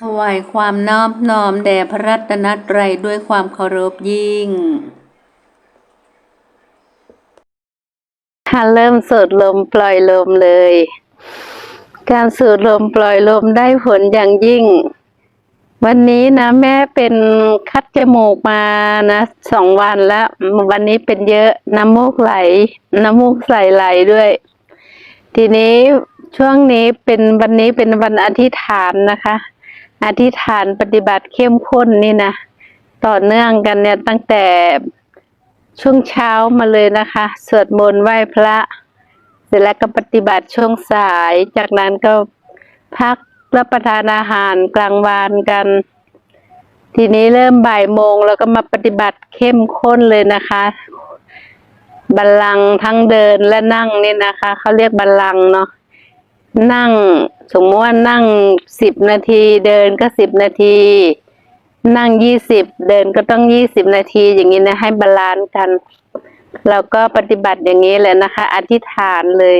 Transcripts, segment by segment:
ถวายความนอบน้อมแด่พระรัตนตรัยด้วยความเคารพยิ่งถ้าเริ่มสูดลมปล่อยลมเลย การสูดลมปล่อยลมได้ผลอย่างยิ่ง วันนี้นะ แม่เป็นคัดจมูกมานะสองวันแล้ว วันนี้เป็นเยอะน้ำมูกไหล น้ำมูกใสไหลด้วย ทีนี้ช่วงนี้เป็นวันนี้เป็นวันอธิษฐานนะคะ อธิษฐานปฏิบัติเข้มข้นนี่นะ ต่อเนื่องกันเนี่ยตั้งแต่ช่วงเช้ามาเลยนะคะ สวดมนต์ไหว้พระ เสร็จแล้วก็ปฏิบัติช่วงสาย จากนั้นก็พักรับประทานอาหารกลางวันกัน ทีนี้เริ่มบ่ายโมงแล้วก็มาปฏิบัติเข้มข้นเลยนะคะบัลลังก์ทั้งเดินและนั่งนี่นะคะ เขาเรียกบัลลังก์เนาะ นั่งสมมติว่านั่งสิบนาทีเดินก็สิบนาที นั่งยี่สิบเดินก็ต้องยี่สิบนาทีอย่างนี้นะให้บาลานซ์กัน เราก็ปฏิบัติอย่างนี้แหละนะคะ อธิษฐานเลย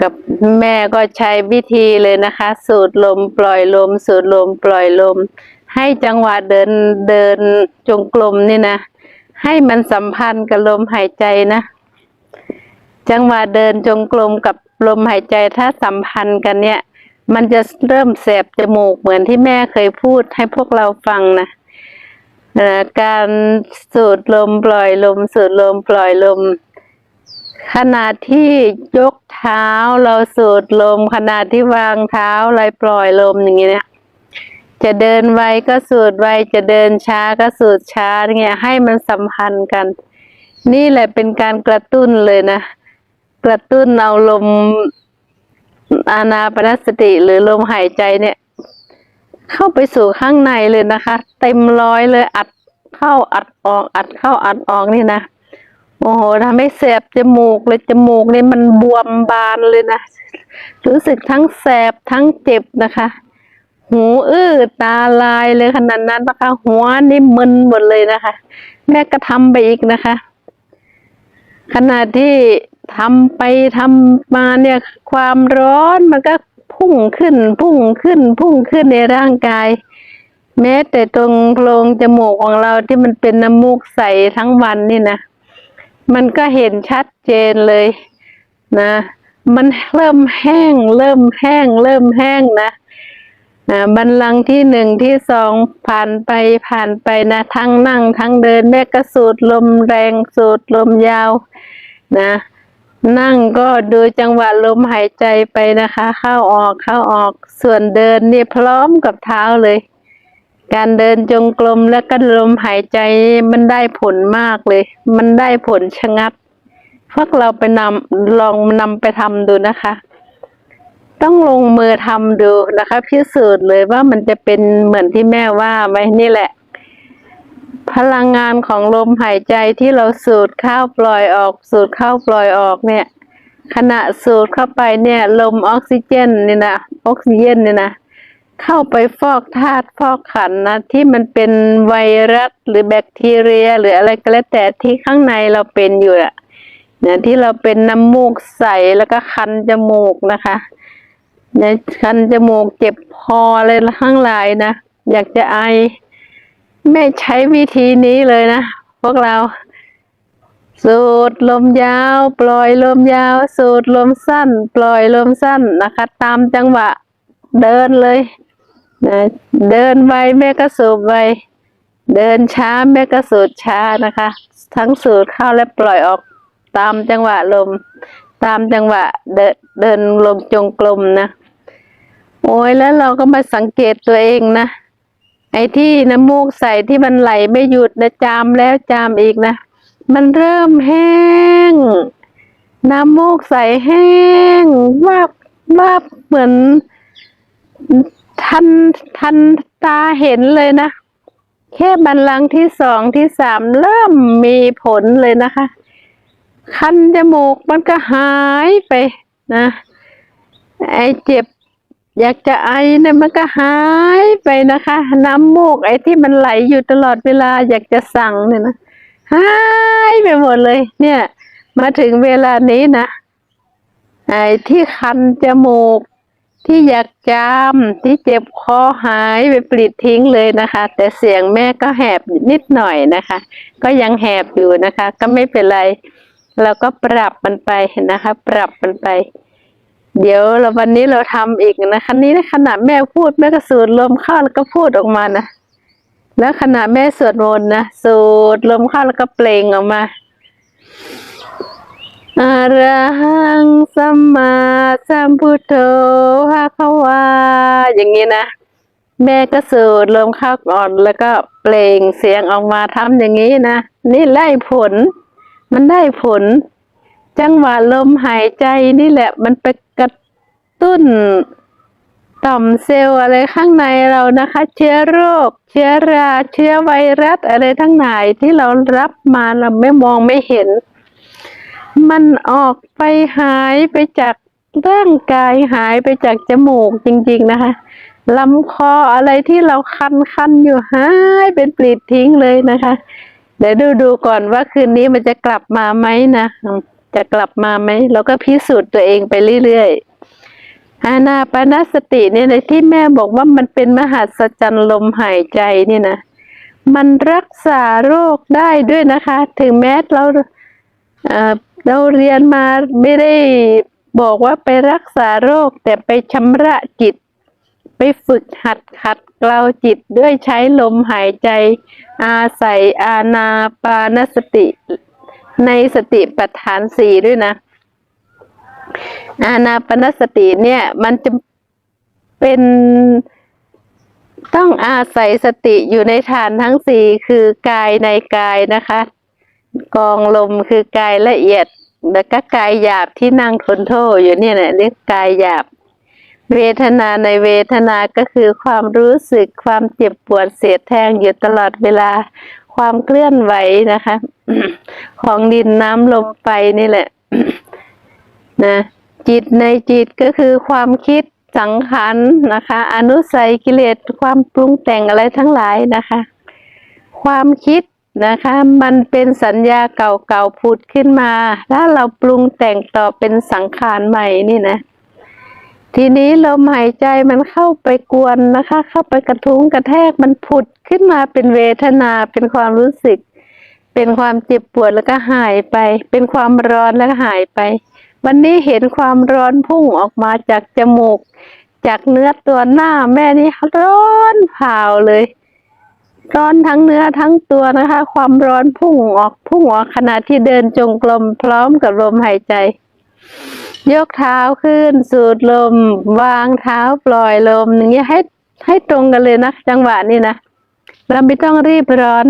กับแม่ก็ใช้วิธีเลยนะคะ สูดลมปล่อยลม สูดลมปล่อยลม ให้จังหวะเดินเดินจงกรมนี่นะ ให้มันสัมพันธ์กับลมหายใจนะ จังหวะเดินจงกรมกับ ลมหายใจถ้าสัมพันธ์กันเนี่ย มันจะเริ่มแสบจมูกเหมือนที่แม่เคยพูดให้พวกเราฟังนะการสูดลมปล่อยลม สูดลมปล่อยลม ขณะที่ยกเท้าเราสูดลม ขณะที่วางเท้าเราปล่อยลมอย่างเงี้ยจะเดินไวก็สูดไวจะเดินช้าก็สูดช้าอย่างเงี้ยให้มันสัมพันธ์กัน นี่แหละเป็นการกระตุ้นเลยนะ กระตุ้นเอาลมอานาปนสติหรือลมหายใจเนี่ย เข้าไปสู่ข้างในเลยนะคะ เต็มร้อยเลยอัดเข้าอัดออก อัดเข้าอัดออกนี่นะโอ้โหทำให้แสบจมูกเลยจมูกนี่มันบวมบานเลยนะรู้สึกทั้งแสบทั้งเจ็บนะคะ หูอื้อตาลายเลยขนาดนั้นนะคะ หัวนี่มึนหมดเลยนะคะ แม่ก็ทำไปอีกนะคะ ขณะที่ทำไปทำมาเนี่ยความร้อนมันก็พุ่งขึ้น พุ่งขึ้น พุ่งขึ้นในร่างกาย แม้แต่ตรงโพรงจมูกของเราที่มันเป็นน้ำมูกใสทั้งวันนี่นะ มันก็เห็นชัดเจนเลยนะ มันเริ่มแห้ง เริ่มแห้ง เริ่มแห้งนะ อ่าบันลังที่หนึ่งที่สองผ่านไปผ่านไปนะ ทั้งนั่ง ทั้งเดินแม่ก็สูดลมแรงสูดลมยาวนะ นั่งก็ดูจังหวะลมหายใจไปนะคะ เข้าออกเข้าออกส่วนเดินนี่พร้อมกับเท้าเลย การเดินจงกรมแล้วก็ลมหายใจมันได้ผลมากเลย มันได้ผลชะงัดพวกเราไปนำลองนำไปทำดูนะคะ ต้องลงมือทำดูนะคะ พิสูจน์เลยว่ามันจะเป็นเหมือนที่แม่ว่าไว้นี่แหละ พลังงานของลมหายใจที่เราสูดเข้าปล่อยออก สูดเข้าปล่อยออกเนี่ย ขณะสูดเข้าไปเนี่ย ลมออกซิเจนนี่นะออกซิเจนเนี่ยนะเข้าไปฟอกธาตุฟอกขันนะที่มันเป็นไวรัสหรือแบคทีเรีย หรืออะไรก็แล้วแต่ที่ข้างในเราเป็นอยู่อะเนี่ยที่เราเป็นน้ำมูกใสแล้วก็คันจมูกนะคะ เนี่ยคันจมูกเจ็บคออะไรทั้งหลายนะ อยากจะไอไม่ใช้วิธีนี้เลยนะ พวกเรา สูดลมยาว ปล่อยลมยาว สูดลมสั้น ปล่อยลมสั้นนะคะ ตามจังหวะเดินเลยนะเดินไวแม่ก็สูบไวเดินช้าแม่ก็สูดช้านะคะ ทั้งสูดเข้าและปล่อยออกตามจังหวะลม ตามจังหวะเดินเดินลงจงกรมนะ โอ้ยแล้วเราก็มาสังเกตตัวเองนะ ไอ้ที่น้ำมูกใส่ที่มันไหลไม่หยุดนะจามแล้วจามอีกนะ มันเริ่มแห้ง น้ำมูกใสแห้งวาบวาบเหมือนทันทันตาเห็นเลยนะ แค่บันลังที่สองที่สามเริ่มมีผลเลยนะคะ คันจมูกมันก็หายไปนะ ไอ้เจ็บ อยากจะไอเนี่ยมันก็หายไปนะคะ น้ำมูกไอที่มันไหลอยู่ตลอดเวลา อยากจะสั่งเนี่ยนะหายไปหมดเลย เนี่ย มาถึงเวลานี้นะไอที่คันจมูก ที่อยากจามที่เจ็บคอหายไปปลิดทิ้งเลยนะคะ แต่เสียงแม่ก็แหบนิดหน่อยนะคะ ก็ยังแหบอยู่นะคะ ก็ไม่เป็นไร เราก็ปรับมันไปนะคะ ปรับมันไป เดี๋ยวเราวันนี้เราทำอีกนะคะนี่ขณะแม่พูดแม่ก็สูดลมเข้าแล้วก็พูดออกมานะแล้วขณะแม่สวดมนต์นะสูดลมเข้าแล้วก็เปล่งออกมาอะระหังสัมมาสัมพุทโธภะคะวา อย่างนี้นะ แม่ก็สูดลมเข้าก่อนแล้วก็เปล่งเสียงออกมาทำอย่างนี้นะนี่ไล่ผล มันได้ผล จังหวะลมหายใจนี่แหละมันไป ตุ้นต่อมเซลล์อะไรข้างในเรานะคะ เชื้อโรค เชื้อราเชื้อไวรัสอะไรทั้งหลายที่เรารับมาเราไม่มองไม่เห็น มันออกไปหายไปจากร่างกายหายไปจากจมูกจริง ๆนะคะลำคออะไรที่เราคันคันอยู่หายเป็นปลิดทิ้งเลยนะคะ เดี๋ยวดูดูก่อนว่าคืนนี้มันจะกลับมาไหมนะ จะกลับมาไหมเราก็พิสูจน์ตัวเองไปเรื่อยๆ อานาปานสติเนี่ยในที่แม่บอกว่ามันเป็นมหัศจรรย์ลมหายใจนี่นะมันรักษาโรคได้ด้วยนะคะ ถึงแม้เราเเราเรียนมาไม่ได้บอกว่าไปรักษาโรค แต่ไปชำระจิต ไปฝึกหัดขัดเกลาจิตด้วยใช้ลมหายใจ อาศัยอาณาปานสติ ในสติปัฏฐานสี่ด้วยนะ อาณาปนสติเนี่ย มันจะเป็นต้องอาศัยสติอยู่ในฐานทั้งสี่คือกายในกายนะคะ กองลมคือกายละเอียด แล้วก็กายหยาบที่นั่งทนโทอยู่เนี่ยนะเรียกกายหยาบ เวทนาในเวทนาก็คือความรู้สึกความเจ็บปวดเสียดแทงอยู่ตลอดเวลาความเคลื่อนไหวนะคะ ของดินน้ำลมไฟนี่แหละ นะจิตในจิตก็คือความคิดสังขารนะคะ อนุสัยกิเลสความปรุงแต่งอะไรทั้งหลายนะคะ ความคิดนะคะมันเป็นสัญญาเก่าๆผุดขึ้นมา ถ้าเราปรุงแต่งต่อเป็นสังขารใหม่นี่นะ ทีนี้ลมหายใจมันเข้าไปกวนนะคะ เข้าไปกระทุ้งกระแทกมันผุดขึ้นมาเป็นเวทนาเป็นความรู้สึก เป็นความเจ็บปวดแล้วก็หายไป เป็นความร้อนแล้วก็หายไป วันนี้เห็นความร้อนพุ่งออกมาจากจมูก จากเนื้อตัวหน้าแม่นี่ร้อนเผาเลย ร้อนทั้งเนื้อทั้งตัวนะคะ ความร้อนพุ่งออกพุ่งออกขณะที่เดินจงกรมพร้อมกับลมหายใจ ยกเท้าขึ้น สูดลม วางเท้าปล่อยลมอย่างนี้ให้ให้ตรงกันเลยนะจังหวะนี้นะเราไม่ต้องรีบร้อน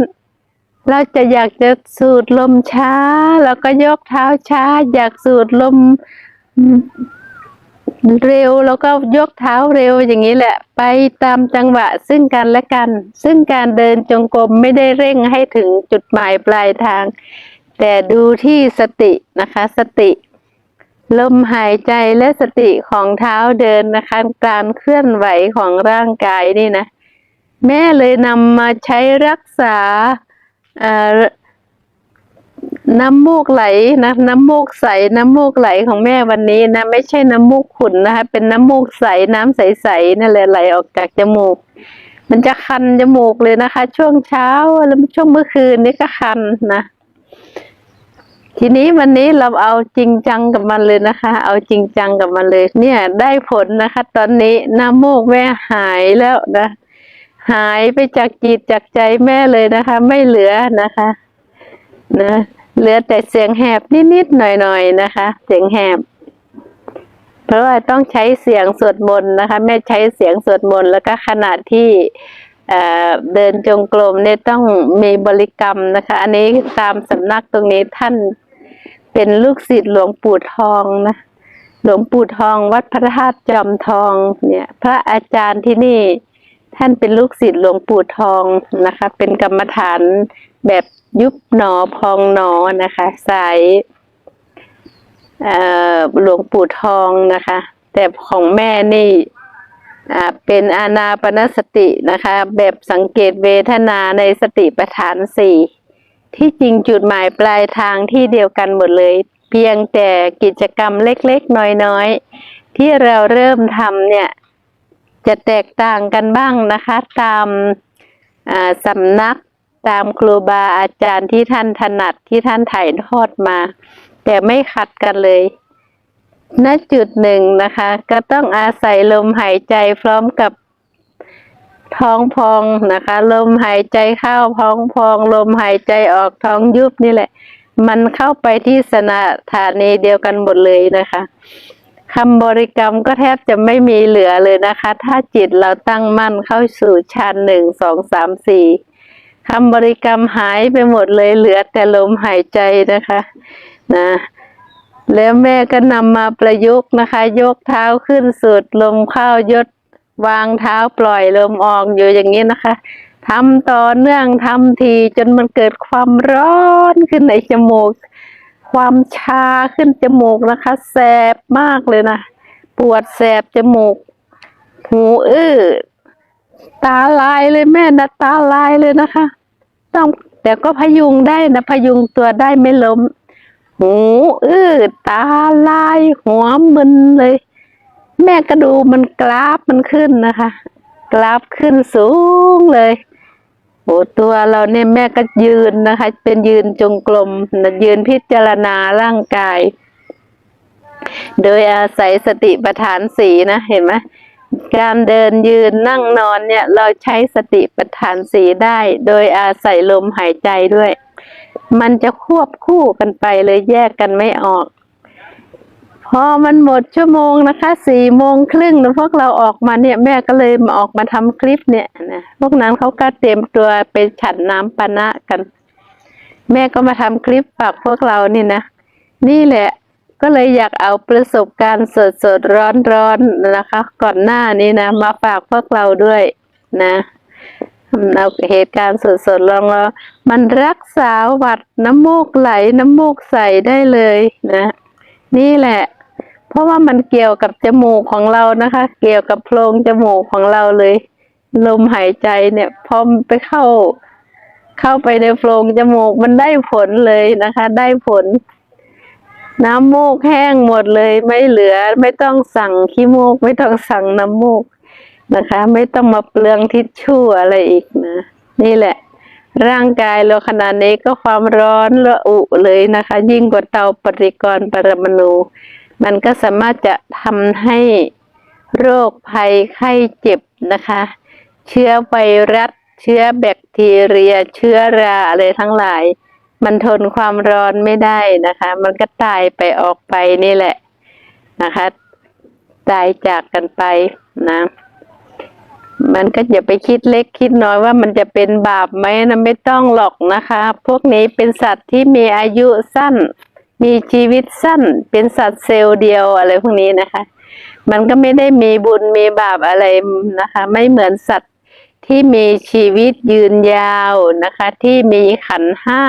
เราจะอยากจะสูดลมช้า แล้วก็ยกเท้าช้า อยากสูดลมเร็วแล้วก็ยกเท้าเร็วอย่างนี้แหละ ไปตามจังหวะซึ่งกันและกัน ซึ่งการเดินจงกรมไม่ได้เร่งให้ถึงจุดหมายปลายทาง แต่ดูที่สตินะคะ สติ ลมหายใจและสติของเท้าเดินนะคะ การเคลื่อนไหวของร่างกายนี่นะ แม่เลยนำมาใช้รักษา น้ำมูกไหลนะน้ำมูกใสน้ำมูกไหลของแม่วันนี้นะ ไม่ใช่น้ำมูกขุ่นนะคะ เป็นน้ำมูกใสน้ำใสๆนั่นแหละไหลออกจากจมูก มันจะคันจมูกเลยนะคะ ช่วงเช้าแล้วช่วงเมื่อคืนนี่ก็คันนะทีนี้วันนี้เราเอาจริงจังกับมันเลยนะคะ เอาจริงจังกับมันเลย เนี่ย ได้ผลนะคะ ตอนนี้น้ำมูกแม่หายแล้วนะ หายไปจากจิตจากใจแม่เลยนะคะ ไม่เหลือนะคะ นะเหลือแต่เสียงแหบนิดๆหน่อยๆนะคะ เสียงแหบ เพราะว่าต้องใช้เสียงสวดมนต์นะคะ แม่ใช้เสียงสวดมนต์แล้วก็ขณะที่เเดินจงกรมเนี่ยต้องมีบริกรรมนะคะ อันนี้ตามสำนักตรงนี้ท่านเป็นลูกศิษย์หลวงปู่ทองนะหลวงปู่ทองวัดพระธาตุจอมทองเนี่ย พระอาจารย์ที่นี่ ท่านเป็นลูกศิษย์หลวงปู่ทองนะคะ เป็นกรรมฐานแบบยุบหนอพองหนอนะคะ สายหลวงปู่ทองนะคะ แต่ของแม่นี่เป็นอานาปนสตินะคะ แบบสังเกตเวทนาในสติปัฏฐานสี่ที่จริงจุดหมายปลายทางที่เดียวกันหมดเลย เพียงแต่กิจกรรมเล็กๆ น้อยๆ ที่เราเริ่มทำเนี่ย จะแตกต่างกันบ้างนะคะ ตามอ่าสำนักตามครูบาอาจารย์ที่ท่านถนัดที่ท่านถ่ายทอดมา แต่ไม่ขัดกันเลยณจุดหนึ่งนะคะ ก็ต้องอาศัยลมหายใจพร้อมกับท้องพองนะคะ ลมหายใจเข้าท้องพอง ลมหายใจออกท้องยุบนี่แหละ มันเข้าไปที่สถานีเดียวกันหมดเลยนะคะ คำบริกรรมก็แทบจะไม่มีเหลือเลยนะคะ ถ้าจิตเราตั้งมั่นเข้าสู่ชั้นหนึ่งสองสามสี่คำบริกรรมหายไปหมดเลยเหลือแต่ลมหายใจนะคะนะแล้วแม่ก็นำมาประยุกต์นะคะ ยกเท้าขึ้นสุดลมเข้ายดวางเท้าปล่อยลมออกอยู่อย่างนี้นะคะทำต่อเนื่องทำทีจนมันเกิดความร้อนขึ้นในจมูก ความชาขึ้นจมูกนะคะ แสบมากเลยนะ ปวดแสบจมูก หูอื้อ ตาลายเลยแม่นะตาลายเลยนะคะ ต้องแต่ก็พยุงได้นะพยุงตัวได้ไม่ล้ม หูอื้อ ตาลาย หัวมึนเลย แม่ก็ดูมันกราฟมันขึ้นนะคะ กราฟขึ้นสูงเลย โอ้ตัวเราเนี่ยแม่ก็ยืนนะคะ เป็นยืนจงกรมยืนพิจารณาร่างกาย โดยอาศัยสติปัฏฐานสีนะเห็นไหมการเดินยืนนั่งนอนเนี่ย เราใช้สติปัฏฐานสีได้ โดยอาศัยลมหายใจด้วย มันจะควบคู่กันไปเลยแยกกันไม่ออก พอมันหมดชั่วโมงนะคะสี่โมงครึ่งแล้วพวกเราออกมาเนี่ยแม่ก็เลยมาออกมาทำคลิปเนี่ยนะพวกนั้นเขาก็เตรียมตัวไปฉันน้ำปานะกัน แม่ก็มาทำคลิปฝากพวกเรานี่นะนี่แหละก็เลยอยากเอาประสบการณ์สดสดร้อนร้อนๆนะคะ ก่อนหน้านี้นะมาฝากพวกเราด้วยนะเอาเหตุการณ์สดสดๆลองแล้วมันรักษาหวัดน้ำมูกไหลน้ำมูกใสได้เลยนะ นี่แหละ เพราะว่ามันเกี่ยวกับจมูกของเรานะคะ เกี่ยวกับโพรงจมูกของเราเลย ลมหายใจเนี่ยพอมไปเข้า เข้าไปในโพรงจมูกมันได้ผลเลยนะคะ ได้ผล น้ำมูกแห้งหมดเลย ไม่เหลือไม่ต้องสั่งขี้มูก ไม่ต้องสั่งน้ำมูกนะคะ ไม่ต้องมาเปลืองทิชชู่อะไรอีกนะนี่แหละ ร่างกายเราขนาดนี้ก็ความร้อนระอุเลยนะคะ ยิ่งกว่าเตาปฏิกรณ์ปรมาณู มันก็สามารถจะทำให้โรคภัยไข้เจ็บนะคะ เชื้อไวรัส เชื้อแบคทีเรีย เชื้อราอะไรทั้งหลาย มันทนความร้อนไม่ได้นะคะ มันก็ตายไปออกไปนี่แหละนะคะ ตายจากกันไปนะ มันก็อย่าไปคิดเล็กคิดน้อยว่ามันจะเป็นบาปไหมนะไม่ต้องหรอกนะคะ พวกนี้เป็นสัตว์ที่มีอายุสั้น มีชีวิตสั้นเป็นสัตว์เซลล์เดียวอะไรพวกนี้นะคะ มันก็ไม่ได้มีบุญมีบาปอะไรนะคะ ไม่เหมือนสัตว์ที่มีชีวิตยืนยาวนะคะ ที่มีขันห้า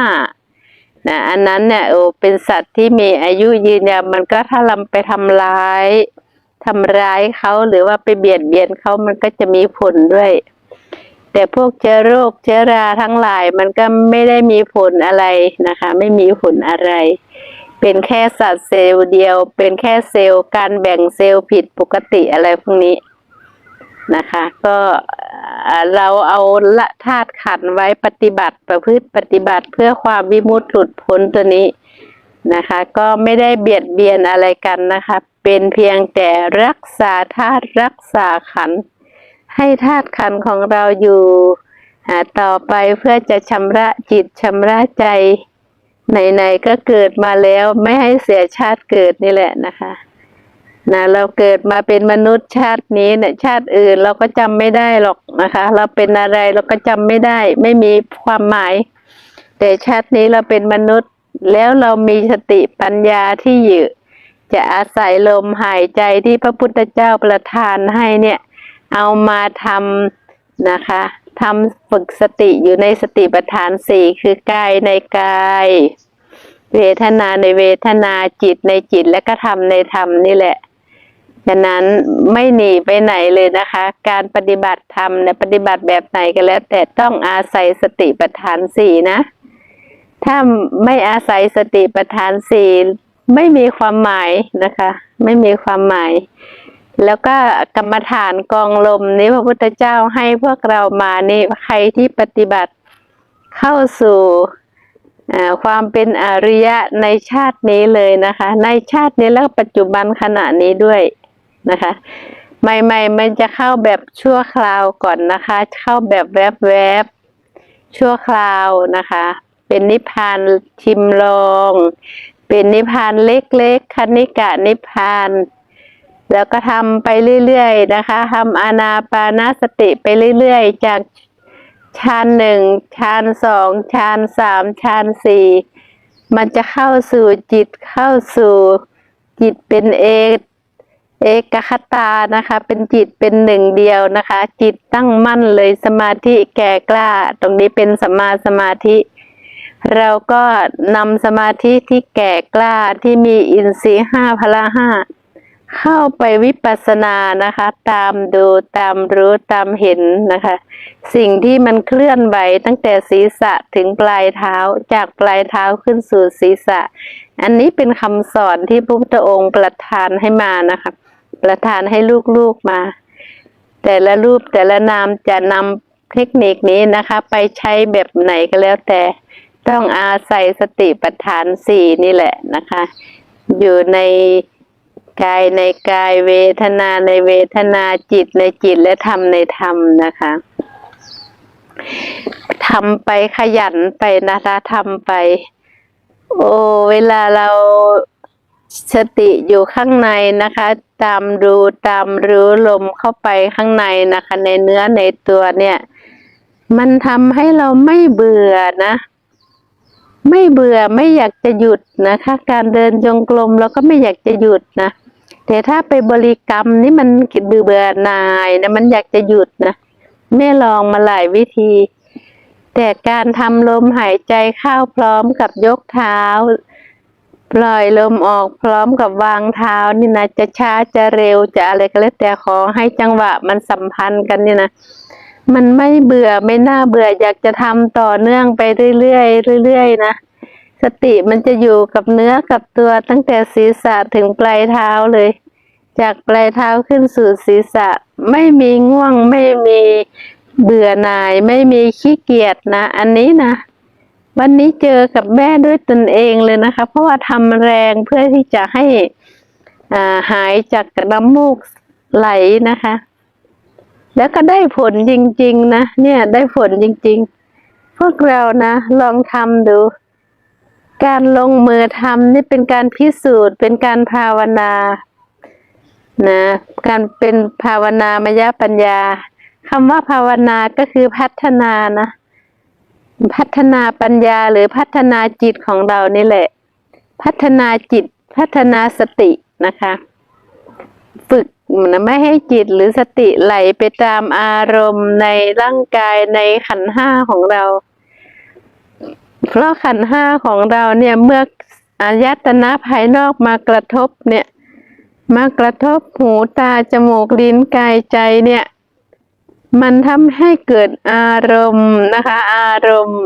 นะอันนั้นเนี่ยโอ้เป็นสัตว์ที่มีอายุยืนยาวมันก็ถ้าเราไปทำร้ายทำร้ายเขาหรือว่าไปเบียดเบียนเขามันก็จะมีผลด้วย แต่พวกเชื้อโรคเชื้อราทั้งหลายมันก็ไม่ได้มีผลอะไรนะคะ ไม่มีผลอะไร เป็นแค่สัตว์เซลล์เดียว เป็นแค่เซลล์การแบ่งเซลล์ผิดปกติอะไรพวกนี้นะคะ ก็เราเอาละธาตุขันไว้ปฏิบัติประพฤติปฏิบัติเพื่อความวิมุตติหลุดพ้นตัวนี้นะคะ ก็ไม่ได้เบียดเบียนอะไรกันนะคะ เป็นเพียงแต่รักษาธาตุรักษาขัน ให้ธาตุขันของเราอยู่ต่อไปเพื่อจะชำระจิตชำระใจ ไหนๆก็เกิดมาแล้วไม่ให้เสียชาติเกิดนี่แหละนะคะนะเราเกิดมาเป็นมนุษย์ชาตินี้เนี่ยชาติอื่นเราก็จำไม่ได้หรอกนะคะ เราเป็นอะไรเราก็จำไม่ได้ ไม่มีความหมาย แต่ชาตินี้เราเป็นมนุษย์ แล้วเรามีสติปัญญาที่อยู่จะอาศัยลมหายใจที่พระพุทธเจ้าประทานให้เนี่ย เอามาทำนะคะ ทำฝึกสติอยู่ในสติปัฏฐานสี่คือกายในกาย เวทนาในเวทนาจิตในจิตและก็ธรรมในธรรมนี่แหละฉะนั้นไม่หนีไปไหนเลยนะคะ การปฏิบัติธรรมเนี่ยปฏิบัติแบบไหนก็แล้ว แต่ต้องอาศัยสติปัฏฐานสี่นะ ถ้าไม่อาศัยสติปัฏฐานสี่ไม่มีความหมายนะคะ ไม่มีความหมาย แล้วก็กรรมฐานกองลมนี้พระพุทธเจ้าให้พวกเรามานี่ใครที่ปฏิบัติเข้าสู่ความเป็นอริยะในชาตินี้เลยนะคะ ในชาตินี้แล้วปัจจุบันขณะนี้ด้วยนะคะ ใหม่ ๆ มันจะเข้าแบบชั่วคราวก่อนนะคะ เข้าแบบแวบๆชั่วคราวนะคะ เป็นนิพพานชิมลอง เป็นนิพพานเล็กๆคณิกะนิพพาน แล้วก็ทำไปเรื่อยๆนะคะทำอานาปานาสติไปเรื่อยๆ จากฌานหนึ่งฌานสองฌานสามฌานสี่มันจะเข้าสู่จิตเข้าสู่จิตเป็นเอกเอกคตานะคะ เป็นจิตเป็นหนึ่งเดียวนะคะ จิตตั้งมั่นเลยสมาธิแก่กล้า ตรงนี้เป็นสมมาสมาธิ เราก็นำสมาธิที่แก่กล้าที่มีอินทรีย์ห้าพละห้า เข้าไปวิปัสสนานะคะ ตามดูตามรู้ตามเห็นนะคะ สิ่งที่มันเคลื่อนไหวตั้งแต่ศีรษะถึงปลายเท้าจากปลายเท้าขึ้นสู่ศีรษะ อันนี้เป็นคำสอนที่พระพุทธองค์ประทานให้มานะคะ ประทานให้ลูกๆมา แต่ละรูปแต่ละนามจะนำเทคนิคนี้นะคะ ไปใช้แบบไหนก็แล้วแต่ต้องอาศัยสติปัฏฐานสี่นี่แหละนะคะ อยู่ใน กายในกายเวทนาในเวทนาจิตในจิตและธรรมในธรรมนะคะทำไปขยันไปนะคะทำไป โอ้เวลาเราสติอยู่ข้างในนะคะ ตามดูตามรู้ลมเข้าไปข้างในนะคะ ในเนื้อในตัวเนี่ย มันทำให้เราไม่เบื่อนะ ไม่เบื่อไม่อยากจะหยุดนะคะ การเดินจงกรมเราก็ไม่อยากจะหยุดนะ แต่ถ้าไปบริกรรมนี่มันเบื่อเบื่อนายนะมันอยากจะหยุดนะแม่ลองมาหลายวิธี แต่การทำลมหายใจเข้าพร้อมกับยกเท้า ปล่อยลมออกพร้อมกับวางเท้านี่นะจะช้าจะเร็วจะอะไรก็แล้วแต่ขอให้จังหวะมันสัมพันธ์กันนี่นะมันไม่เบื่อไม่น่าเบื่ออยากจะทำต่อเนื่องไปเรื่อยๆเรื่อยๆนะ สติมันจะอยู่กับเนื้อกับตัวตั้งแต่ศีรษะถึงปลายเท้าเลย จากปลายเท้าขึ้นสู่ศีรษะ ไม่มีง่วงไม่มีเบื่อหน่าย ไม่มีขี้เกียจนะ อันนี้นะ วันนี้เจอกับแม่ด้วยตนเองเลยนะคะ เพราะว่าทำแรงเพื่อที่จะให้อ่าหายจากน้ำมูกไหลนะคะ แล้วก็ได้ผลจริง ๆ นะ เนี่ยได้ผลจริง ๆ พวกเรานะ ลองทำดู การลงมือทำนี่เป็นการพิสูจน์ เป็นการภาวนานะการเป็นภาวนามยปัญญาคำว่าภาวนาก็คือพัฒนานะ พัฒนาปัญญาหรือพัฒนาจิตของเรานี่แหละ พัฒนาจิต พัฒนาสตินะคะ ฝึกไม่ให้จิตหรือสติไหลไปตามอารมณ์ในร่างกายในขันห้าของเรา เพราะขันห้าของเราเนี่ยเมื่ออายตนะภายนอกมากระทบเนี่ย มากระทบหูตาจมูกลิ้นกายใจเนี่ย มันทำให้เกิดอารมณ์นะคะ อารมณ์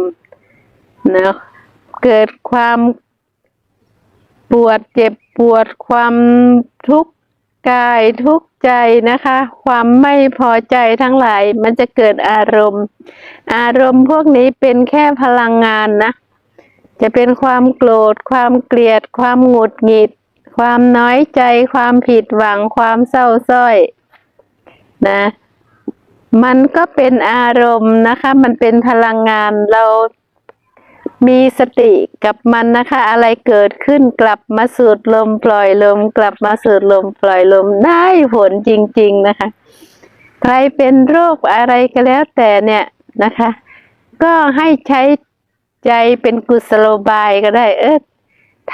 นะเกิดความปวดเจ็บปวดความทุกข์ กายทุกข์ใจนะคะ ความไม่พอใจทั้งหลาย มันจะเกิดอารมณ์ อารมณ์พวกนี้เป็นแค่พลังงานนะ จะเป็นความโกรธ ความเกลียด ความหงุดหงิด ความน้อยใจ ความผิดหวัง ความเศร้าส้อยนะ มันก็เป็นอารมณ์นะคะ มันเป็นพลังงานเรา มีสติกับมันนะคะ อะไรเกิดขึ้นกลับมาสูดลมปล่อยลม กลับมาสูดลมปล่อยลมได้ผลจริง ๆนะคะ ใครเป็นโรคอะไรก็แล้วแต่เนี่ยนะคะ ก็ให้ใช้ใจเป็นกุศโลบายก็ได้เออ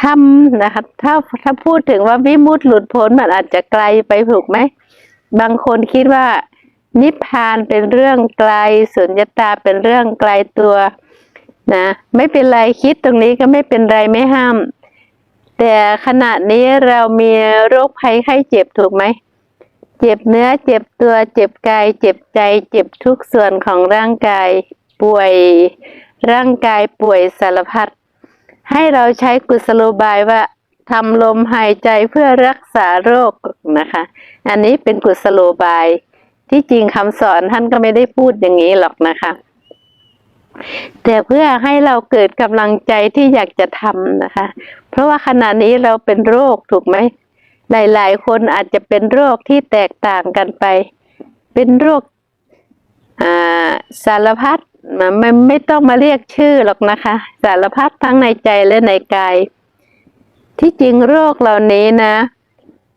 ทำนะคะถ้าถ้าพูดถึงว่าวิมุตติหลุดพ้นมันอาจจะไกลไปถูกไหม บางคนคิดว่า นิพพานเป็นเรื่องไกลสุญญตาเป็นเรื่องไกลตัว นะไม่เป็นไรคิดตรงนี้ก็ไม่เป็นไรไม่ห้าม แต่ขณะนี้เรามีโรคภัยไข้เจ็บถูกไหม เจ็บเนื้อเจ็บตัวเจ็บกาย เจ็บใจเจ็บทุกส่วนของร่างกายป่วยร่างกายป่วยสารพัดให้เราใช้กุศโลบายว่าทำลมหายใจเพื่อรักษาโรคนะคะ อันนี้เป็นกุศโลบายที่จริงคำสอนท่านก็ไม่ได้พูดอย่างนี้หรอกนะคะ แต่เพื่อให้เราเกิดกำลังใจที่อยากจะทำนะคะ เพราะว่าขณะนี้เราเป็นโรคถูกไหม หลายๆ คนอาจจะเป็นโรคที่แตกต่างกันไป เป็นโรคสารพัดมันไม่ไม่ต้องมาเรียกชื่อหรอกนะคะ สารพัดทั้งในใจและในกาย ที่จริงโรคเหล่านี้นะ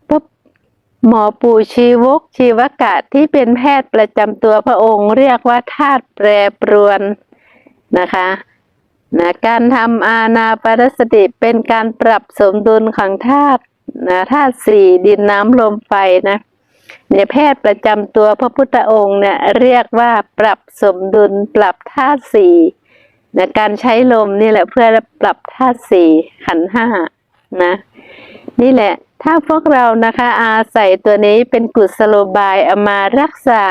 พบหมอปู่ชีวกชีวกะที่เป็นแพทย์ประจำตัวพระองค์ เรียกว่าธาตุแปรปรวน นะคะนะการทำอาณาปานสติเป็นการปรับสมดุลของธาตุนะธาตุสี่ดินน้ำลมไฟนะเนี่ยแพทย์ประจำตัวพระพุทธองค์เนี่ยเรียกว่าปรับสมดุลปรับธาตุสี่นะการใช้ลมนี่แหละเพื่อปรับธาตุสี่ขันห้านะนี่แหละถ้าพวกเรานะคะอาศัยตัวนี้เป็นกุศโลบายเอามารักษา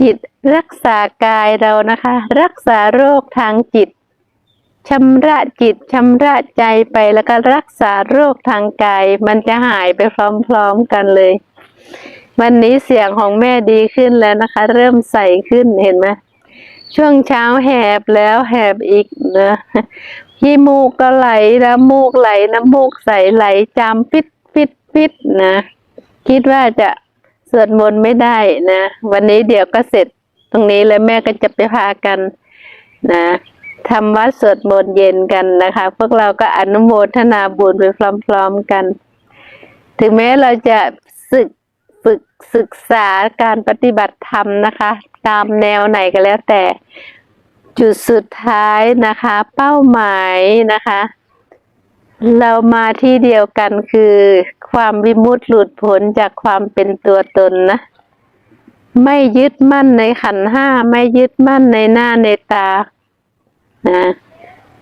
จิตรักษากายเรานะคะ รักษาโรคทางจิตชำระจิตชำระใจไปแล้วก็รักษาโรคทางกาย มันจะหายไปพร้อมๆกันเลย วันนี้เสียงของแม่ดีขึ้นแล้วนะคะ เริ่มใสขึ้นเห็นไหมช่วงเช้าแหบแล้วแหบอีกนะขี้มูกก็ไหลน้ำมูกไหลน้ำมูกใสไหลจามปิดปิดปิดนะ คิดว่าจะ สวดมนต์ไม่ได้นะ วันนี้เดี๋ยวก็เสร็จตรงนี้แล้วแม่ก็จะไปพากันนะทำวัดสวดมนต์เย็นกันนะคะ พวกเราก็อนุโมทนาบุญไปพร้อมๆกัน ถึงแม้เราจะศึกฝึกศึกษาการปฏิบัติธรรมนะคะ ตามแนวไหนก็แล้วแต่ จุดสุดท้ายนะคะ เป้าหมายนะคะ เรามาที่เดียวกันคือ ความวิมุตติหลุดพ้นจากความเป็นตัวตนนะ ไม่ยึดมั่นในขันห้าไม่ยึดมั่นในหน้าในตานะ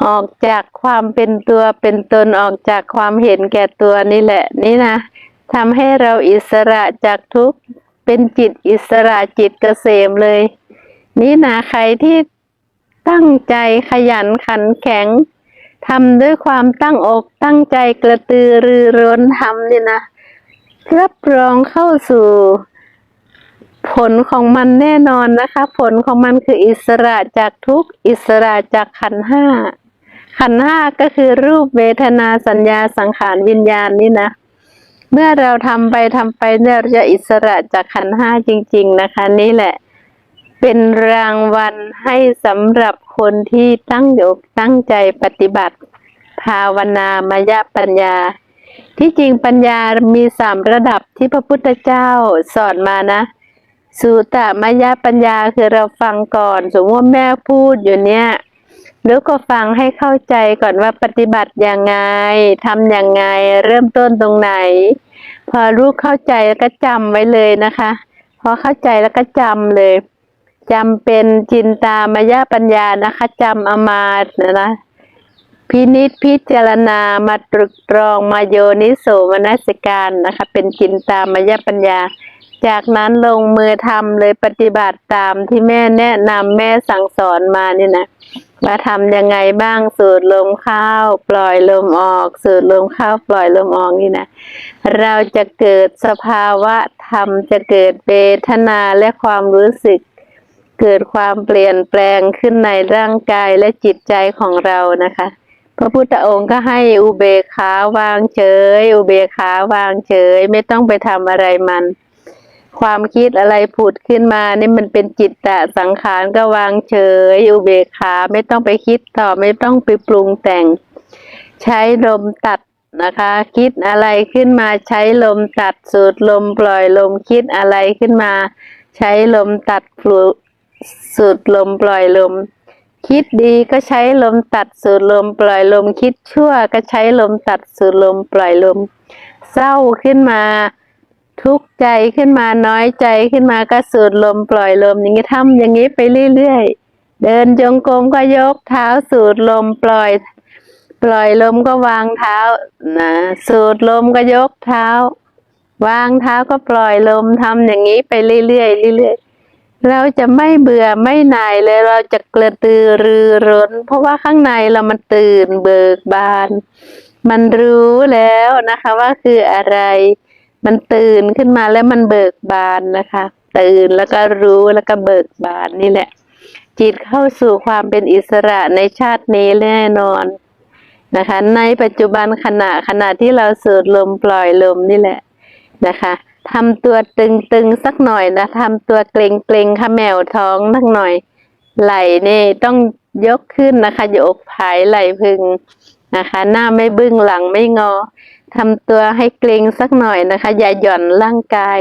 ออกจากความเป็นตัวเป็นตนออกจากความเห็นแก่ตัวนี่แหละ นี่นะทำให้เราอิสระจากทุกข์เป็นจิตอิสระจิตเกษมเลย นี่นะใครที่ตั้งใจขยันขันแข็ง ทำด้วยความตั้งอกตั้งใจกระตือรือร้นทำนี่นะรับรองเข้าสู่ ผลของมันแน่นอนนะคะ ผลของมันคืออิสระจากทุกอิสระจากขันห้าขันห้าก็คือรูปเวทนาสัญญาสังขารวิญญาณนี่นะ เมื่อเราทำไปทำไปเนี่ยเราจะอิสระจากขันห้าจริง ๆ นะคะ นี่แหละ เป็นรางวัลให้สำหรับคนที่ตั้งอกตั้งใจปฏิบัติ ภาวนามายปัญญา ที่จริงปัญญามีสามระดับที่พระพุทธเจ้าสอนมานะ สูตมายปัญญาคือเราฟังก่อน สมมติว่าแม่พูดอยู่เนี่ยแล้วก็ฟังให้เข้าใจก่อนว่าปฏิบัติยังไงทำยังไง เริ่มต้นตรงไหน พอรู้เข้าใจแล้วก็จำไว้เลยนะคะ พอเข้าใจแล้วก็จำเลย จำเป็นจินตามายปัญญานะคะจำเอามานะนะพินิจพิจารณามาตรึกตรองมาโยนิโสมนสิการนะคะ เป็นจินตามายปัญญา จากนั้นลงมือทำเลยปฏิบัติตามที่แม่แนะนำแม่สั่งสอนมานี่นะว่าทำยังไงบ้างสูดลมเข้า ปล่อยลมออก สูดลมเข้า ปล่อยลมออกนี่นะเราจะเกิดสภาวะธรรมจะเกิดเวทนาและความรู้สึก เกิดความเปลี่ยนแปลงขึ้นในร่างกายและจิตใจของเรานะคะ พระพุทธองค์ก็ให้อุเบกขาวางเฉย อุเบกขาวางเฉย ไม่ต้องไปทำอะไรมัน ความคิดอะไรผุดขึ้นมานี่มันเป็นจิตตะสังขารก็วางเฉย อุเบกขาไม่ต้องไปคิดต่อไม่ต้องไปปรุงแต่ง ใช้ลมตัดนะคะ คิดอะไรขึ้นมาใช้ลมตัดสูดลมปล่อยลมคิดอะไรขึ้นมา ใช้ลมตัดปลุ สูดลมปล่อยลม คิดดีก็ใช้ลมตัดสูดลมปล่อยลม คิดชั่วก็ใช้ลมตัดสูดลมปล่อยลม เศร้าขึ้นมาทุกข์ใจขึ้นมาน้อยใจขึ้นมาก็สูดลมปล่อยลม อย่างนี้ทำอย่างนี้ไปเรื่อยๆเดินจงกรมก็ยกเท้าสูดลมปล่อย ปล่อยลมก็วางเท้านะสูดลมก็ยกเท้า วางเท้าก็ปล่อยลมทำอย่างนี้ไปเรื่อยๆเรื่อยๆ เราจะไม่เบื่อไม่หน่ายเลยเราจะกระตือรือร้น เพราะว่าข้างในเรามันตื่นเบิกบาน มันรู้แล้วนะคะว่าคืออะไร มันตื่นขึ้นมาแล้วมันเบิกบานนะคะ ตื่นแล้วก็รู้แล้วก็เบิกบานนี่แหละ จิตเข้าสู่ความเป็นอิสระในชาตินี้แน่นอนนะคะ ในปัจจุบันขณะขณะที่เราสูดลมปล่อยลมนี่แหละนะคะ ทำตัวตึงๆสักหน่อยนะทำตัวเกรงๆขแมวท้องนักหน่อย ไหล่นี่ต้องยกขึ้นนะคะอย่าอกผายไหล่พึงนะคะ หน้าไม่บึ้งหลังไม่งอทำตัวให้เกรงสักหน่อยนะคะ อย่าหย่อนร่างกาย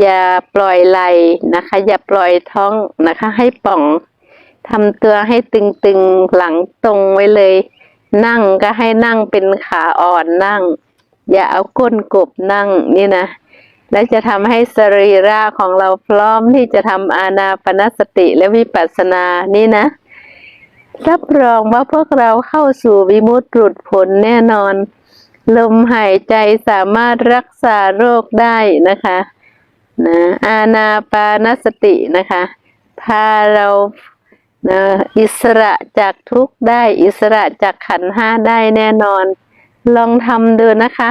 อย่าปล่อยไหล่นะคะ อย่าปล่อยท้องนะคะ ให้ป่องทำตัวให้ตึงๆหลังตรงไว้เลย นั่งก็ให้นั่งเป็นขาอ่อนนั่ง อย่าเอาก้นกบนั่งนี่นะ และจะทำให้สรีระของเราพร้อมที่จะทำอานาปนสติและวิปัสสนานี่นะรับรองว่าพวกเราเข้าสู่วิมุตติหลุดพ้นแน่นอน ลมหายใจสามารถรักษาโรคได้นะคะนะอานาปานสตินะคะ พาเรานะอิสระจากทุกข์ได้ อิสระจากขันห้าได้แน่นอน ลองทำดูนะคะ